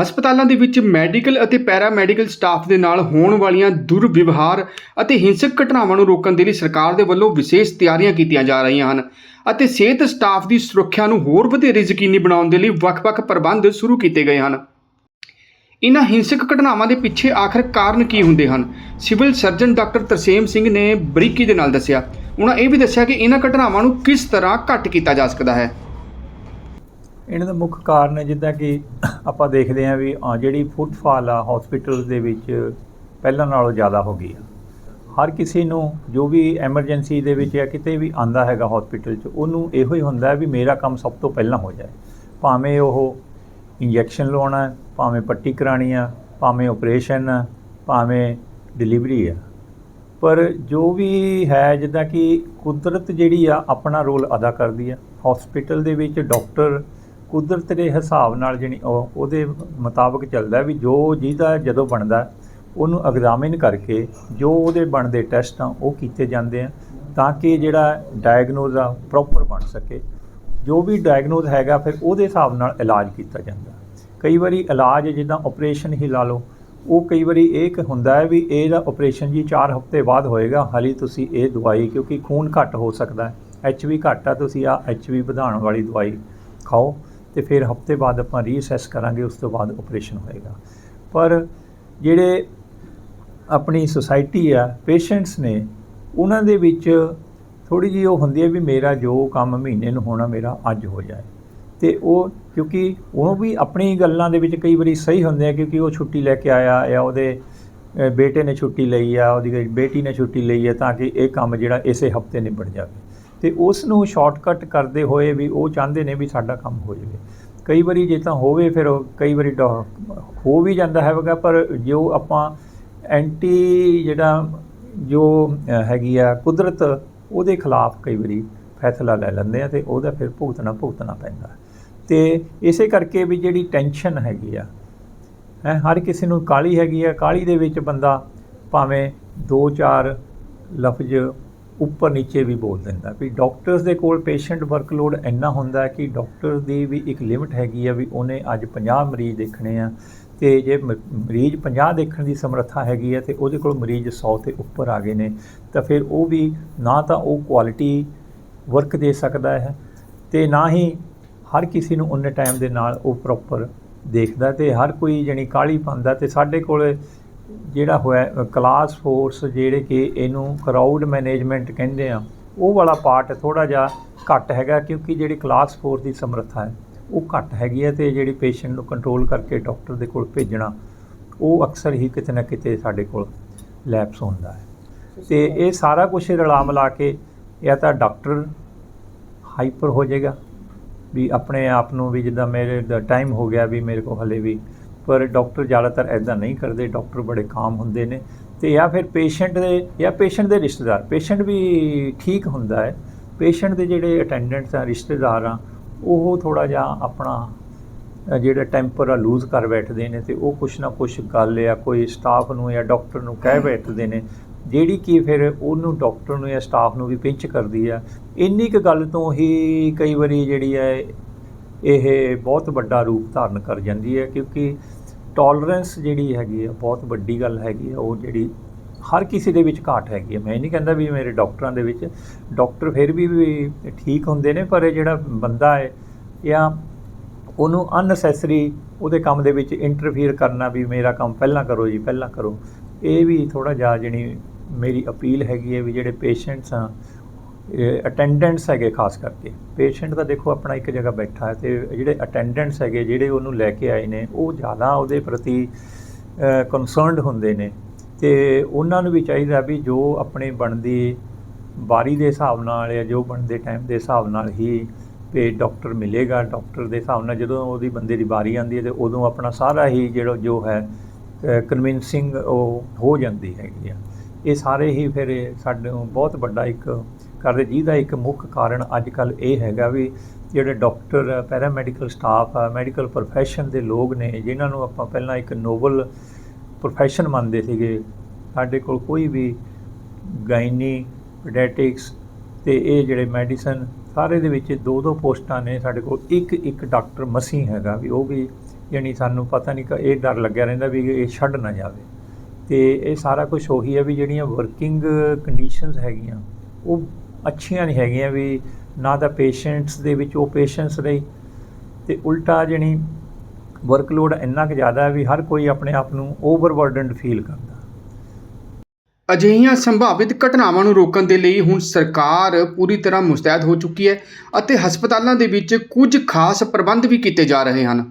ਹਸਪਤਾਲਾਂ ਦੇ ਵਿੱਚ ਮੈਡੀਕਲ ਅਤੇ ਪੈਰਾ ਮੈਡੀਕਲ ਸਟਾਫ ਦੇ ਨਾਲ ਹੋਣ ਵਾਲੀਆਂ ਦੁਰਵਿਵਹਾਰ ਅਤੇ ਹਿੰਸਕ ਘਟਨਾਵਾਂ ਨੂੰ ਰੋਕਣ ਦੇ ਲਈ ਸਰਕਾਰ ਦੇ ਵੱਲੋਂ ਵਿਸ਼ੇਸ਼ ਤਿਆਰੀਆਂ ਕੀਤੀਆਂ ਜਾ ਰਹੀਆਂ ਹਨ ਅਤੇ ਸਿਹਤ ਸਟਾਫ ਦੀ ਸੁਰੱਖਿਆ ਨੂੰ ਹੋਰ ਵਧੇਰੇ ਯਕੀਨੀ ਬਣਾਉਣ ਦੇ ਲਈ ਵੱਖ-ਵੱਖ ਪ੍ਰਬੰਧ ਸ਼ੁਰੂ ਕੀਤੇ ਗਏ ਹਨ। ਇਨ੍ਹਾਂ ਹਿੰਸਕ ਘਟਨਾਵਾਂ ਦੇ ਪਿੱਛੇ ਆਖਰ ਕਾਰਨ ਕੀ ਹੁੰਦੇ ਹਨ? Civil surgeon doctor Tarsem Singh ਨੇ ਬਰੀਕੀ ਦੇ ਨਾਲ ਦੱਸਿਆ। ਉਹਨਾਂ ਇਹ ਵੀ ਦੱਸਿਆ ਕਿ ਇਹਨਾਂ ਘਟਨਾਵਾਂ ਨੂੰ ਕਿਸ ਤਰ੍ਹਾਂ ਘੱਟ ਕੀਤਾ ਜਾ ਸਕਦਾ ਹੈ? ਇਹਨਾਂ ਦਾ ਮੁੱਖ ਕਾਰਨ ਹੈ ਜਿੱਦਾਂ ਕਿ ਆਪਾਂ ਦੇਖਦੇ ਹਾਂ ਵੀ ਜਿਹੜੀ ਫੁੱਟਫਾਲ ਆ ਹਸਪੀਟਲਸ ਦੇ ਵਿੱਚ ਪਹਿਲਾਂ ਨਾਲੋਂ ਜ਼ਿਆਦਾ ਹੋ ਗਈ ਆ। ਹਰ ਕਿਸੇ ਨੂੰ ਜੋ ਵੀ ਐਮਰਜੈਂਸੀ ਦੇ ਵਿੱਚ ਜਾਂ ਕਿਤੇ ਵੀ ਆਂਦਾ ਹੈਗਾ ਹਸਪੀਟਲ 'ਚ, ਉਹਨੂੰ ਇਹੋ ਹੀ ਹੁੰਦਾ ਵੀ ਮੇਰਾ ਕੰਮ ਸਭ ਤੋਂ ਪਹਿਲਾਂ ਹੋ ਜਾਏ। ਭਾਵੇਂ ਉਹ ਇੰਜੈਕਸ਼ਨ ਲਵਾਉਣਾ ਹੈ ਭਾਵੇਂ ਪੱਟੀ ਕਰਾਣੀ ਆ, ਭਾਵੇਂ ਆਪਰੇਸ਼ਨ ਆ, ਭਾਵੇਂ ਡਿਲੀਵਰੀ ਆ। ਪਰ ਜੋ ਵੀ ਹੈ, ਜਿੱਦਾਂ ਕਿ ਕੁਦਰਤ ਜਿਹੜੀ ਆ, ਆਪਣਾ ਰੋਲ ਅਦਾ ਕਰਦੀ ਆ। ਹਸਪੀਟਲ ਦੇ ਵਿੱਚ ਡਾਕਟਰ ਕੁਦਰਤ ਦੇ ਹਿਸਾਬ ਨਾਲ ਜਿਹੜੀ ਉਹ, ਉਹਦੇ ਮੁਤਾਬਕ ਚੱਲਦਾ ਵੀ ਜੋ ਜਿਹਦਾ ਜਦੋਂ ਬਣਦਾ, ਉਹਨੂੰ ਐਗਜ਼ਾਮਿਨ ਕਰਕੇ ਜੋ ਉਹਦੇ ਬਣਦੇ ਟੈਸਟ ਆ, ਉਹ ਕੀਤੇ ਜਾਂਦੇ ਆ, ਤਾਂ ਕਿ ਜਿਹੜਾ ਡਾਇਗਨੋਜ਼ ਆ ਪ੍ਰੋਪਰ ਬਣ ਸਕੇ। ਜੋ ਵੀ ਡਾਇਗਨੋਜ਼ ਹੈਗਾ, ਫਿਰ ਉਹਦੇ ਹਿਸਾਬ ਨਾਲ ਇਲਾਜ ਕੀਤਾ ਜਾਂਦਾ। ਕਈ ਵਾਰੀ ਇਲਾਜ ਜਿੱਦਾਂ ਆਪਰੇਸ਼ਨ ਹੀ ਲਾ ਲਓ, ਉਹ ਕਈ ਵਾਰੀ ਇਹ ਹੁੰਦਾ ਹੈ ਵੀ ਇਹਦਾ ਆਪਰੇਸ਼ਨ ਜੀ 4 ਹਫ਼ਤੇ ਬਾਅਦ ਹੋਏਗਾ, ਹਾਲੀ ਤੁਸੀਂ ਇਹ ਦਵਾਈ, ਕਿਉਂਕਿ ਖੂਨ ਘੱਟ ਹੋ ਸਕਦਾ ਹੈ ਐਚਵੀ ਘੱਟ ਆ, ਤੁਸੀਂ ਆ ਐਚਵੀ ਵਧਾਉਣ ਵਾਲੀ ਦਵਾਈ ਖਾਓ। ਤੇ ਫਿਰ ਹਫ਼ਤੇ ਬਾਅਦ ਆਪਾਂ ਰੀਅਸੈਸ ਕਰਾਂਗੇ, ਉਸ ਤੋਂ ਬਾਅਦ ਆਪਰੇਸ਼ਨ ਹੋਏਗਾ। ਪਰ ਜਿਹੜੇ ਆਪਣੀ ਸੁਸਾਇਟੀ ਆ ਪੇਸ਼ੈਂਟਸ ਨੇ, ਉਹਨਾਂ ਦੇ ਵਿੱਚ ਥੋੜੀ ਜਿਹੀ ਉਹ ਹੁੰਦੀ ਹੈ ਵੀ ਮੇਰਾ ਜੋ ਕੰਮ ਮਹੀਨੇ ਨੂੰ ਹੋਣਾ, ਮੇਰਾ ਅੱਜ ਹੋ ਜਾਏ। ਤੇ ਉਹ, ਕਿਉਂਕਿ ਉਹ ਵੀ ਆਪਣੀ ਗੱਲਾਂ ਦੇ ਵਿੱਚ ਕਈ ਵਾਰੀ ਸਹੀ ਹੁੰਦੇ ਆ, ਕਿਉਂਕਿ ਉਹ ਛੁੱਟੀ ਲੈ ਕੇ ਆਇਆ ਜਾਂ ਉਹਦੇ ਬੇਟੇ ਨੇ ਛੁੱਟੀ ਲਈ ਆ, ਉਹਦੀ ਬੇਟੀ ਨੇ ਛੁੱਟੀ ਲਈ ਹੈ ਤਾਂ ਕਿ ਇਹ ਕੰਮ ਜਿਹੜਾ ਇਸੇ ਹਫ਼ਤੇ ਨਿਬੜ ਜਾਵੇ। ਤੇ ਉਸ ਨੂੰ ਸ਼ਾਰਟਕਟ ਕਰਦੇ ਹੋਏ ਵੀ ਉਹ ਚਾਹੁੰਦੇ ਨੇ ਵੀ ਸਾਡਾ ਕੰਮ ਹੋ ਜਾਵੇ। ਕਈ ਵਾਰੀ ਜੇ ਤਾਂ ਹੋਵੇ ਫਿਰ ਕਈ ਵਾਰੀ ਡਾ- ਹੋ ਵੀ ਜਾਂਦਾ ਹੈਗਾ, ਪਰ ਜੋ ਆਪਾਂ ਐਂਟੀ ਜਿਹੜਾ ਜੋ ਹੈਗੀ ਆ ਕੁਦਰਤ, ਉਹਦੇ ਖਿਲਾਫ ਕਈ ਵਾਰੀ ਫੈਸਲਾ ਲੈ ਲੈਂਦੇ ਆ ਤੇ ਉਹਦਾ ਫਿਰ ਭੁਗਤਣਾ ਭੁਗਤਣਾ ਪੈਂਦਾ। ਤੇ ਇਸੇ ਕਰਕੇ ਵੀ ਜਿਹੜੀ ਟੈਨਸ਼ਨ ਹੈਗੀ ਆ, ਹੈ, ਹਰ ਕਿਸੇ ਨੂੰ ਕਾਲੀ ਹੈਗੀ ਆ ਕਾਲੀ ਦੇ ਵਿੱਚ ਬੰਦਾ ਭਾਵੇਂ 2-4 ਲਫ਼ਜ਼ ਉੱਪਰ ਨੀਚੇ ਵੀ ਬੋਲ ਦਿੰਦਾ ਵੀ ਡਾਕਟਰਸ ਦੇ ਕੋਲ ਪੇਸ਼ੈਂਟ ਵਰਕਲੋਡ ਇੰਨਾ ਹੁੰਦਾ ਕਿ ਡਾਕਟਰ ਦੀ ਵੀ ਇੱਕ ਲਿਮਿਟ ਹੈਗੀ ਆ ਵੀ ਉਹਨੇ ਅੱਜ 50 ਮਰੀਜ਼ ਦੇਖਣੇ ਆ ਤੇ ਜੇ ਮ- ਮਰੀਜ਼ 50 ਦੇਖਣ ਦੀ ਸਮਰੱਥਾ ਹੈਗੀ ਹੈ ਤੇ ਉਹਦੇ ਕੋਲ ਮਰੀਜ਼ 100 ਤੇ ਉੱਪਰ ਆ ਗਏ ਨੇ, ਤਾਂ ਫਿਰ ਉਹ ਵੀ ਨਾ ਤਾਂ ਉਹ ਕੁਆਲਿਟੀ ਵਰਕ ਦੇ ਸਕਦਾ ਹੈ ਤੇ ਨਾ ਹੀ ਹਰ ਕਿਸੇ ਨੂੰ ਉਹਨੇ ਟਾਈਮ ਦੇ ਨਾਲ ਉਹ ਪ੍ਰੋਪਰ ਦੇਖਦਾ ਤੇ ਹਰ ਕੋਈ ਜਣੀ ਕਾਲੀ ਪਾਉਂਦਾ ਤੇ ਸਾਡੇ ਕੋਲ ਜਿਹੜਾ ਹੋਇਆ ਕਲਾਸ ਫੋਰਸ ਜਿਹੜੇ ਕਿ ਇਹਨੂੰ ਕਰਾਊਡ ਮੈਨੇਜਮੈਂਟ ਕਹਿੰਦੇ ਆ, ਉਹ ਵਾਲਾ ਪਾਰਟ ਥੋੜਾ ਜਿਹਾ ਘੱਟ ਹੈਗਾ ਕਿਉਂਕਿ ਜਿਹੜੀ ਕਲਾਸ ਫੋਰਸ ਦੀ ਸਮਰੱਥਾ ਹੈ, ਉਹ ਘੱਟ ਹੈਗੀ ਹੈ ਤੇ ਜਿਹੜੀ ਪੇਸ਼ੈਂਟ ਨੂੰ ਕੰਟਰੋਲ ਕਰਕੇ ਡਾਕਟਰ ਦੇ ਕੋਲ ਭੇਜਣਾ, ਉਹ ਅਕਸਰ ਹੀ ਕਿਤੇ ਨਾ ਕਿਤੇ ਸਾਡੇ ਕੋਲ ਲੈਪਸ ਹੁੰਦਾ ਹੈ। ਤੇ ਇਹ ਸਾਰਾ ਕੁਝ ਰਲਾ ਮਿਲਾ ਕੇ ਜਾਂ ਤਾਂ ਡਾਕਟਰ ਹਾਈਪਰ ਹੋ ਜਾਏਗਾ, ਵੀ ਆਪਣੇ ਆਪ ਨੂੰ ਵੀ ਜਿੱਦਾਂ ਮੇਰੇ ਦਾ ਟਾਈਮ ਹੋ ਗਿਆ ਵੀ ਮੇਰੇ ਕੋਲ ਹਲੇ ਵੀ ਪਰ ਡਾਕਟਰ ਜ਼ਿਆਦਾਤਰ ਐਦਾਂ ਨਹੀਂ ਕਰਦੇ, ਡਾਕਟਰ ਬੜੇ ਕਾਮ ਹੁੰਦੇ ਨੇ ਤੇ ਜਾਂ ਫਿਰ ਪੇਸ਼ੈਂਟ ਦੇ, ਜਾਂ ਪੇਸ਼ੈਂਟ ਦੇ ਰਿਸ਼ਤੇਦਾਰ, ਪੇਸ਼ੈਂਟ ਵੀ ਠੀਕ ਹੁੰਦਾ ਹੈ, ਪੇਸ਼ੈਂਟ ਦੇ ਜਿਹੜੇ ਅਟੈਂਡੈਂਟਸ ਆ, ਰਿਸ਼ਤੇਦਾਰ ਆ, ਉਹ ਥੋੜਾ ਜਿਹਾ ਆਪਣਾ ਜਿਹੜਾ ਟੈਂਪਰ ਆ, ਲੂਜ਼ ਕਰ ਬੈਠਦੇ ਨੇ ਤੇ ਉਹ ਕੁਛ ਨਾ ਕੁਛ ਗੱਲ ਆ ਕੋਈ ਸਟਾਫ ਨੂੰ ਜਾਂ ਡਾਕਟਰ ਨੂੰ ਕਹਿ ਬੈਠਦੇ ਨੇ, ਜਿਹੜੀ ਕਿ ਫਿਰ ਉਹਨੂੰ ਡਾਕਟਰ ਨੂੰ ਜਾਂ ਸਟਾਫ ਨੂੰ ਵੀ ਪਿੰਚ ਕਰਦੀ ਆ। ਇੰਨੀ ਕੁ ਗੱਲ ਤੋਂ ਹੀ ਕਈ ਵਾਰੀ ਜਿਹੜੀ ਹੈ, ਇਹ ਬਹੁਤ ਵੱਡਾ ਰੂਪ ਧਾਰਨ ਕਰ ਜਾਂਦੀ ਹੈ ਕਿਉਂਕਿ ਟੋਲਰੈਂਸ ਜਿਹੜੀ ਹੈਗੀ ਆ, ਬਹੁਤ ਵੱਡੀ ਗੱਲ ਹੈਗੀ ਆ, ਉਹ ਜਿਹੜੀ ਹਰ ਕਿਸੇ ਦੇ ਵਿੱਚ ਘਾਟ ਹੈਗੀ ਹੈ ਮੈਂ ਨਹੀਂ ਕਹਿੰਦਾ ਵੀ ਮੇਰੇ ਡਾਕਟਰਾਂ ਦੇ ਵਿੱਚ, ਡਾਕਟਰ ਫਿਰ ਵੀ ਠੀਕ ਹੁੰਦੇ ਨੇ, ਪਰ ਇਹ ਜਿਹੜਾ ਬੰਦਾ ਹੈ, ਜਾਂ ਉਹਨੂੰ ਅਨਨੈਸੈਸਰੀ ਉਹਦੇ ਕੰਮ ਦੇ ਵਿੱਚ ਇੰਟਰਫੀਅਰ ਕਰਨਾ ਵੀ ਮੇਰਾ ਕੰਮ ਪਹਿਲਾਂ ਕਰੋ ਜੀ, ਪਹਿਲਾਂ ਕਰੋ, ਇਹ ਵੀ ਥੋੜਾ ਜਿਹਾ ਜਿਹੜੀ ਮੇਰੀ ਅਪੀਲ ਹੈਗੀ ਹੈ ਵੀ ਜਿਹੜੇ ਪੇਸ਼ੈਂਟਸ ਆ ਅਟੈਂਡੈਂਟਸ ਹੈਗੇ ਖਾਸ ਕਰਕੇ। ਪੇਸ਼ੈਂਟ ਦਾ ਦੇਖੋ ਆਪਣਾ ਇੱਕ ਜਗ੍ਹਾ ਬੈਠਾ ਹੈ ਤੇ ਜਿਹੜੇ ਅਟੈਂਡੈਂਟਸ ਹੈਗੇ, ਜਿਹੜੇ ਉਹਨੂੰ ਲੈ ਕੇ ਆਏ ਨੇ, ਉਹ ਜ਼ਿਆਦਾ ਉਹਦੇ ਪ੍ਰਤੀ ਕਨਸਰਨਡ ਹੁੰਦੇ ਨੇ। ਤੇ ਉਹਨਾਂ ਨੂੰ ਵੀ ਚਾਹੀਦਾ ਵੀ ਜੋ ਆਪਣੇ ਬਣਦੀ ਵਾਰੀ ਦੇ ਹਿਸਾਬ ਨਾਲ ਜਾਂ ਜੋ ਬਣਦੇ ਟਾਈਮ ਦੇ ਹਿਸਾਬ ਨਾਲ ਹੀ ਤੇ ਡਾਕਟਰ ਮਿਲੇਗਾ। ਡਾਕਟਰ ਦੇ ਹਿਸਾਬ ਨਾਲ ਜਦੋਂ ਉਹਦੀ ਬੰਦੇ ਦੀ ਵਾਰੀ ਆਉਂਦੀ ਹੈ ਤੇ ਉਦੋਂ ਆਪਣਾ ਸਾਰਾ ਹੀ ਜਿਹੜਾ ਜੋ ਹੈ ਕਨਵਿੰਸਿੰਗ ਉਹ ਹੋ ਜਾਂਦੀ ਹੈਗੀ ਆ। ਇਹ ਸਾਰੇ ਹੀ ਫਿਰ ਸਾਡੇ ਬਹੁਤ ਵੱਡਾ ਇੱਕ ਕਰਦੇ ਜਿਹਦਾ ਇੱਕ ਮੁੱਖ ਕਾਰਨ ਅੱਜ ਕੱਲ ਇਹ ਹੈਗਾ ਵੀ ਜਿਹੜੇ ਡਾਕਟਰ, ਪੈਰਾਮੈਡੀਕਲ ਸਟਾਫ ਆ ਮੈਡੀਕਲ profession ਦੇ ਲੋਕ ਨੇ, ਜਿਨ੍ਹਾਂ ਨੂੰ ਆਪਾਂ ਪਹਿਲਾਂ ਇੱਕ ਨੋਬਲ profession ਮੰਨਦੇ ਸੀਗੇ, ਸਾਡੇ ਕੋਲ ਕੋਈ ਵੀ ਗਾਇਨੀ ਪੀਡੀਆਟ੍ਰਿਕਸ ਤੇ ਇਹ ਜਿਹੜੇ ਮੈਡੀਸਨ, ਸਾਰੇ ਦੇ ਵਿੱਚ ਦੋ ਦੋ ਪੋਸਟਾਂ ਨੇ ਸਾਡੇ ਕੋਲ। ਇੱਕ ਇੱਕ ਡਾਕਟਰ ਮਸੀ ਹੈਗਾ ਵੀ ਉਹ ਵੀ ਯਾਨੀ ਸਾਨੂੰ ਪਤਾ ਨਹੀਂ ਕਿ, ਇਹ ਡਰ ਲੱਗਿਆ ਰਹਿੰਦਾ ਵੀ ਇਹ ਛੱਡ ਨਾ ਜਾਵੇ। ਤੇ ਇਹ ਸਾਰਾ ਕੁਝ ਉਹੀ ਹੈ ਵੀ ਜਿਹੜੀਆਂ ਵਰਕਿੰਗ ਕੰਡੀਸ਼ਨਸ ਹੈਗੀਆਂ, ਉਹ ਅੱਛੀਆਂ ਨਹੀਂ ਹੈਗੀਆਂ ਵੀ ਨਾ ਤਾਂ ਪੇਸ਼ੈਂਟਸ ਦੇ ਵਿੱਚ ਉਹ ਪੇਸ਼ੈਂਸ ਰਹੀ ਤੇ ਉਲਟਾ ਜਣੀ ਵਰਕਲੋਡ ਇੰਨਾ ਕੁ ਜ਼ਿਆਦਾ ਹੈ ਵੀ ਹਰ ਕੋਈ ਆਪਣੇ ਆਪ ਨੂੰ ਓਵਰਬਰਡਨਡ ਫੀਲ ਕਰਦਾ। ਅਜਿਹੀਆਂ ਸੰਭਾਵਿਤ ਘਟਨਾਵਾਂ ਨੂੰ ਰੋਕਣ ਦੇ ਲਈ ਹੁਣ ਸਰਕਾਰ ਪੂਰੀ ਤਰ੍ਹਾਂ ਮੁਸਤੈਦ ਹੋ ਚੁੱਕੀ ਹੈ ਅਤੇ ਹਸਪਤਾਲਾਂ ਦੇ ਵਿੱਚ ਕੁਝ ਖਾਸ ਪ੍ਰਬੰਧ ਵੀ ਕੀਤੇ ਜਾ ਰਹੇ ਹਨ।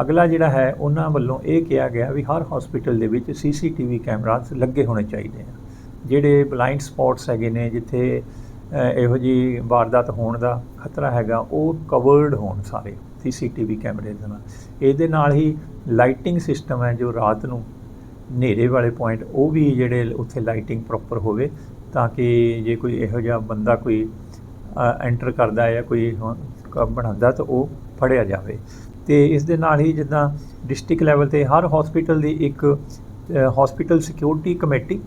ਅਗਲਾ ਜਿਹੜਾ ਹੈ ਉਹਨਾਂ ਵੱਲੋਂ ਇਹ ਕਿਹਾ ਗਿਆ ਵੀ ਹਰ ਹਸਪੀਟਲ ਦੇ ਵਿੱਚ ਸੀਸੀਟੀਵੀ ਕੈਮਰਾਸ ਲੱਗੇ ਹੋਣੇ ਚਾਹੀਦੇ ਆ। ਜਿਹੜੇ ਬਲਾਈਂਡ ਸਪੌਟਸ ਹੈਗੇ ਨੇ, ਜਿੱਥੇ ਇਹੋ ਜੀ ਵਾਰਦਾਤ ਹੋਣ ਦਾ ਖਤਰਾ ਹੈਗਾ, ਉਹ ਕਵਰਡ ਹੋਣ ਸਾਰੇ ਸੀਸੀਟੀਵੀ ਕੈਮਰੇ ਦੇ ਨਾਲ। ਇਹਦੇ ਨਾਲ ਹੀ ਲਾਈਟਿੰਗ ਸਿਸਟਮ ਹੈ ਜੋ ਰਾਤ ਨੂੰ ਹਨੇਰੇ ਵਾਲੇ ਪੁਆਇੰਟ ਉਹ ਵੀ ਜਿਹੜੇ ਉੱਥੇ ਲਾਈਟਿੰਗ ਪ੍ਰੋਪਰ ਹੋਵੇ, ਤਾਂ ਕਿ ਜੇ ਕੋਈ ਇਹੋ ਜਿਹਾ ਬੰਦਾ ਕੋਈ ਐਂਟਰ ਕਰਦਾ ਹੈ ਜਾਂ ਕੋਈ ਬਣਾਉਂਦਾ ਤਾਂ ਉਹ ਫੜਿਆ ਜਾਵੇ। ਤੇ ਇਸ ਦੇ ਨਾਲ ਹੀ ਜਿੱਦਾਂ ਡਿਸਟ੍ਰਿਕਟ ਲੈਵਲ ਤੇ ਹਰ ਹਸਪੀਟਲ ਦੀ ਇੱਕ ਹਸਪੀਟਲ ਸਿਕਿਉਰਿਟੀ ਕਮੇਟੀ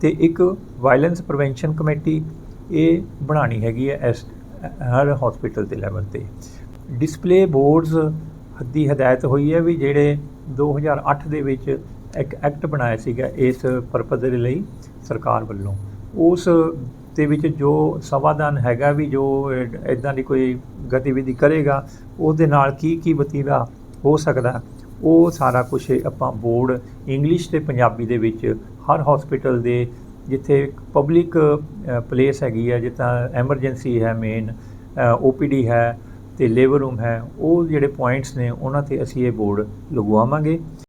ਤੇ ਇੱਕ ਵਾਇਲੈਂਸ ਪ੍ਰੀਵੈਂਸ਼ਨ ਕਮੇਟੀ ਇਹ ਬਣਾਣੀ ਹੈਗੀ ਹੈ ਇਸ, ਹਰ ਹਸਪੀਟਲ ਦੇ ਲੈਵਲ ਤੇ। ਡਿਸਪਲੇ ਬੋਰਡਸ ਦੀ ਹਦਾਇਤ ਹੋਈ ਹੈ ਵੀ ਜਿਹੜੇ 2008 ਦੇ ਵਿੱਚ ਇੱਕ ਐਕਟ ਬਣਾਇਆ ਸੀਗਾ ਇਸ ਪਰਪਸ ਦੇ ਲਈ ਸਰਕਾਰ ਵੱਲੋਂ। ਉਸ ਦੇ ਵਿੱਚ ਜੋ ਸਮਾਧਾਨ ਹੈਗਾ ਵੀ ਜੋ ਇਦਾਂ ਦੀ ਕੋਈ ਗਤੀਵਿਧੀ ਕਰੇਗਾ, ਉਹਦੇ ਨਾਲ ਕੀ ਕੀ ਵਤੀਰਾ ਹੋ ਸਕਦਾ ਉਹ ਸਾਰਾ ਕੁਝ ਆਪਾਂ ਬੋਰਡ ਇੰਗਲਿਸ਼ ਤੇ ਪੰਜਾਬੀ ਦੇ ਵਿੱਚ ਹਰ ਹਸਪੀਟਲ ਦੇ ਜਿੱਥੇ ਪਬਲਿਕ ਪਲੇਸ ਹੈਗੀ ਹੈ ਜਿੱਦਾਂ ਐਮਰਜੈਂਸੀ ਹੈ ਮੇਨ ਓਪੀਡੀ ਹੈ ਤੇ ਲੇਬਰ ਰੂਮ ਹੈ, ਉਹ ਜਿਹੜੇ ਪੁਆਇੰਟਸ ਨੇ, ਉਹਨਾਂ ਤੇ ਅਸੀਂ ਇਹ ਬੋਰਡ ਲਗਵਾਵਾਂਗੇ।